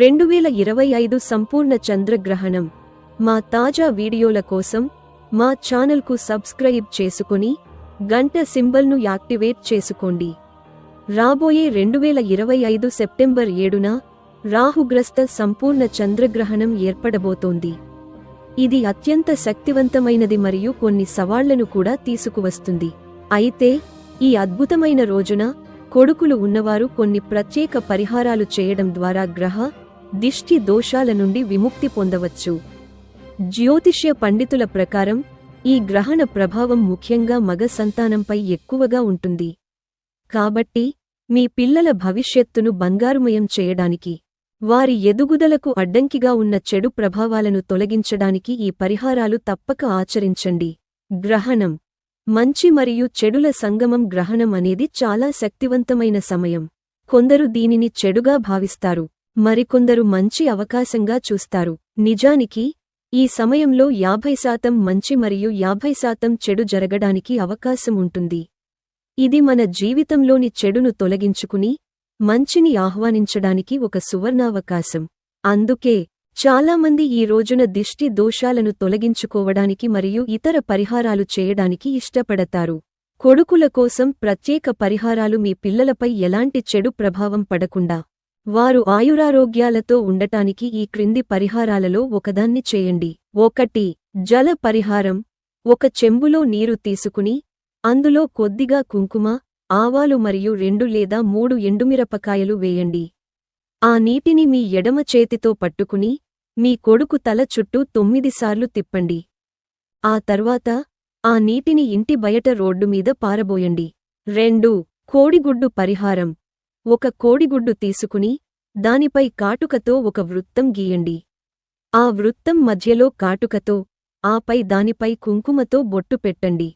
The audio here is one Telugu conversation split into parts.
రెండు వేల ఇరవై ఐదు సంపూర్ణ చంద్రగ్రహణం. మా తాజా వీడియోల కోసం మా ఛానల్కు సబ్స్క్రైబ్ చేసుకుని గంట సింబల్ను యాక్టివేట్ చేసుకోండి. రాబోయే రెండు వేల ఇరవై ఐదు సెప్టెంబర్ ఏడున రాహుగ్రస్త సంపూర్ణ చంద్రగ్రహణం ఏర్పడబోతోంది. ఇది అత్యంత శక్తివంతమైనది మరియు కొన్ని సవాళ్ళను కూడా తీసుకువస్తుంది. అయితే ఈ అద్భుతమైన రోజున కొడుకులు ఉన్నవారు కొన్ని ప్రత్యేక పరిహారాలు చేయడం ద్వారా గ్రహ దిష్టి దోషాల నుండి విముక్తి పొందవచ్చు. జ్యోతిష్య పండితుల ప్రకారం ఈ గ్రహణ ప్రభావం ముఖ్యంగా మగ సంతానంపై ఎక్కువగా ఉంటుంది. కాబట్టి మీ పిల్లల భవిష్యత్తును బంగారుమయం చేయడానికి వారి ఎదుగుదలకు అడ్డంకిగా ఉన్న చెడు ప్రభావాలను తొలగించడానికి ఈ పరిహారాలు తప్పక ఆచరించండి. గ్రహణం. మంచి మరియు చెడుల సంగమం గ్రహణం అనేది చాలా శక్తివంతమైన సమయం. కొందరు దీనిని చెడుగా భావిస్తారు. మరికొందరు మంచి అవకాశంగా చూస్తారు. నిజానికి ఈ సమయంలో యాభై శాతం మంచి మరియు యాభై శాతం చెడు జరగడానికి అవకాశం ఉంటుంది. ఇది మన జీవితంలోని చెడును తొలగించుకుని మంచిని ఆహ్వానించడానికి ఒక సువర్ణావకాశం. అందుకే చాలామంది ఈ రోజున దిష్టి దోషాలను తొలగించుకోవడానికి మరియు ఇతర పరిహారాలు చేయడానికి ఇష్టపడతారు. కొడుకుల కోసం ప్రత్యేక పరిహారాలు మీ పిల్లలపై ఎలాంటి చెడు ప్రభావం పడకుండా. వారు ఆయురారోగ్యాలతో ఉండటానికి ఈ క్రింది పరిహారాలలో ఒకదాన్ని చేయండి. ఒకటి జల పరిహారం. ఒక చెంబులో నీరు తీసుకుని అందులో కొద్దిగా కుంకుమ ఆవాలు మరియు రెండు లేదా మూడు ఎండుమిరపకాయలు వేయండి. ఆ నీటిని మీ ఎడమ చేతితో పట్టుకుని మీ కొడుకు తల చుట్టూ తొమ్మిదిసార్లు తిప్పండి. ఆ తర్వాత ఆ నీటిని ఇంటి బయట రోడ్డు మీద పారబోయండి. రెండు కోడిగుడ్డు పరిహారం. ఒక కోడిగుడ్డు తీసుకుని దానిపై కాటుకతో ఒక వృత్తం గీయండి. ఆ వృత్తం మధ్యలో కాటుకతో ఆపై దానిపై కుంకుమతో బొట్టు పెట్టండి.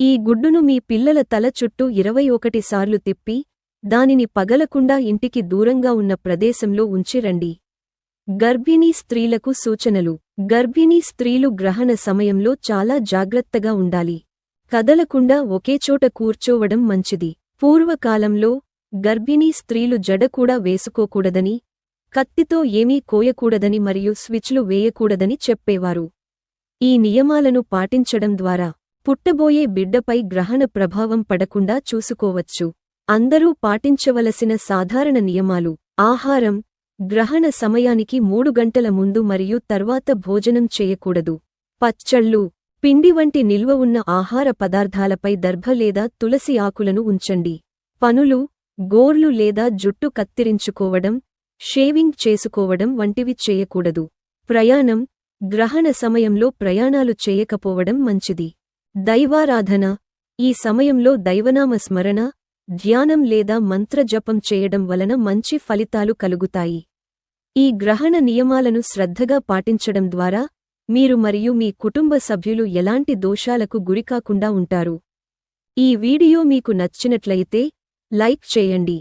ఈ గుడ్డును మీ పిల్లల తల చుట్టూ ఇరవై ఒకటి సార్లు తిప్పి దానిని పగలకుండా ఇంటికి దూరంగా ఉన్న ప్రదేశంలో ఉంచిరండి. గర్భిణీ స్త్రీలకు సూచనలు. గర్భిణీ స్త్రీలు గ్రహణ సమయంలో చాలా జాగ్రత్తగా ఉండాలి. కదలకుండా ఒకేచోట కూర్చోవడం మంచిది. పూర్వకాలంలో గర్భిణీ స్త్రీలు జడ కూడా వేసుకోకూడదని కత్తితో ఏమీ కోయకూడదని మరియు స్విచ్లు వేయకూడదని చెప్పేవారు. ఈ నియమాలను పాటించడం ద్వారా పుట్టబోయే బిడ్డపై గ్రహణ ప్రభావం పడకుండా చూసుకోవచ్చు. అందరూ పాటించవలసిన సాధారణ నియమాలు ఆహారం గ్రహణ సమయానికి మూడు గంటల ముందు మరియు తర్వాత భోజనం చేయకూడదు. పచ్చళ్ళు పిండి వంటి నిల్వ ఉన్న ఆహార పదార్థాలపై దర్భ లేదా తులసి ఆకులను ఉంచండి. పనులు గోర్లు లేదా జుట్టు కత్తిరించుకోవడం షేవింగ్ చేసుకోవడం వంటివి చేయకూడదు. ప్రయాణం గ్రహణ సమయంలో ప్రయాణాలు చేయకపోవడం మంచిది. దైవారాధన ఈ సమయంలో దైవనామ స్మరణ ధ్యానం లేదా మంత్రజపం చేయడం వలన మంచి ఫలితాలు కలుగుతాయి. ఈ గ్రహణ నియమాలను శ్రద్ధగా పాటించడం ద్వారా మీరు మరియు మీ కుటుంబ సభ్యులు ఎలాంటి దోషాలకు గురికాకుండా ఉంటారు. ఈ వీడియో మీకు నచ్చినట్లయితే లైక్ చేయండి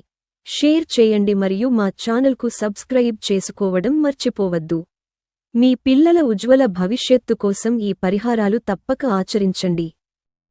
షేర్ చేయండి మరియు మా ఛానల్కు సబ్స్క్రైబ్ చేసుకోవడం మర్చిపోవద్దు. మీ పిల్లల ఉజ్వల భవిష్యత్తు కోసం ఈ పరిహారాలు తప్పక ఆచరించండి.